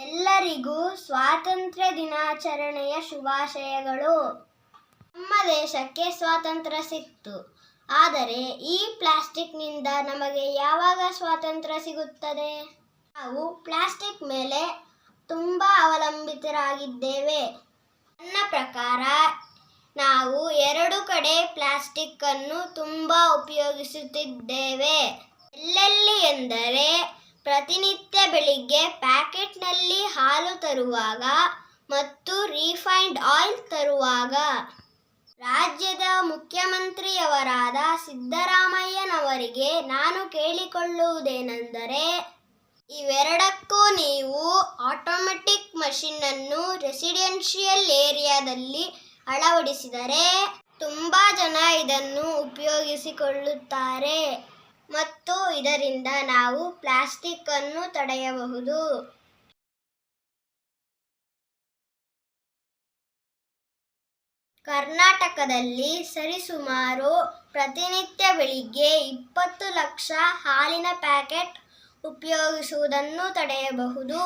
ಎಲ್ಲರಿಗೂ ಸ್ವಾತಂತ್ರ್ಯ ದಿನಾಚರಣೆಯ ಶುಭಾಶಯಗಳು. ನಮ್ಮ ದೇಶಕ್ಕೆ ಸ್ವಾತಂತ್ರ್ಯ ಸಿಕ್ತು. ಆದರೆ ಈ ಪ್ಲಾಸ್ಟಿಕ್ನಿಂದ ನಮಗೆ ಯಾವಾಗ ಸ್ವಾತಂತ್ರ್ಯ ಸಿಗುತ್ತದೆ? ನಾವು ಪ್ಲಾಸ್ಟಿಕ್ ಮೇಲೆ ತುಂಬ ಅವಲಂಬಿತರಾಗಿದ್ದೇವೆ. ನನ್ನ ಪ್ರಕಾರ ನಾವು ಎರಡು ಕಡೆ ಪ್ಲಾಸ್ಟಿಕ್ ಅನ್ನು ತುಂಬ ಉಪಯೋಗಿಸುತ್ತಿದ್ದೇವೆ. ಎಲ್ಲೆಲ್ಲಿ ಎಂದರೆ ಪ್ರತಿನಿತ್ಯ ಬೆಳಿಗ್ಗೆ ಪ್ಯಾಕೆಟ್ನಲ್ಲಿ ಹಾಲು ತರುವಾಗ ಮತ್ತು ರೀಫೈಂಡ್ ಆಯಿಲ್ ತರುವಾಗ ರಾಜ್ಯದ ಮುಖ್ಯಮಂತ್ರಿಯವರಾದ ಸಿದ್ದರಾಮಯ್ಯನವರಿಗೆ ನಾನು ಕೇಳಿಕೊಳ್ಳುವುದೇನೆಂದರೆ, ಇವೆರಡಕ್ಕೂ ನೀವು ಆಟೋಮೆಟಿಕ್ ಮಷಿನ್ ಅನ್ನು ರೆಸಿಡೆನ್ಷಿಯಲ್ ಏರಿಯಾದಲ್ಲಿ ಅಳವಡಿಸಿದರೆ ತುಂಬ ಜನ ಇದನ್ನು ಉಪಯೋಗಿಸಿಕೊಳ್ಳುತ್ತಾರೆ. ಮತ್ತು ಇದರಿಂದ ನಾವು ಪ್ಲಾಸ್ಟಿಕ್ ಅನ್ನು ತಡೆಯಬಹುದು. ಕರ್ನಾಟಕದಲ್ಲಿ ಸರಿಸುಮಾರು ಪ್ರತಿನಿತ್ಯ ಬೆಳಿಗ್ಗೆ ಇಪ್ಪತ್ತು ಲಕ್ಷ ಹಾಲಿನ ಪ್ಯಾಕೆಟ್ ಉಪಯೋಗಿಸುವುದನ್ನು ತಡೆಯಬಹುದು.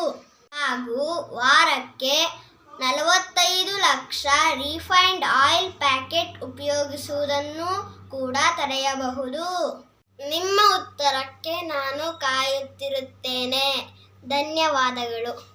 ಹಾಗೂ ವಾರಕ್ಕೆ ನಲವತ್ತೈದು ಲಕ್ಷ ರಿಫೈನ್ಡ್ ಆಯಿಲ್ ಪ್ಯಾಕೆಟ್ ಉಪಯೋಗಿಸುವುದನ್ನು ಕೂಡ ತಡೆಯಬಹುದು. ನಿಮ್ಮ ಉತ್ತರಕ್ಕೆ ನಾನು ಕಾಯುತ್ತಿರುತ್ತೇನೆ. ಧನ್ಯವಾದಗಳು.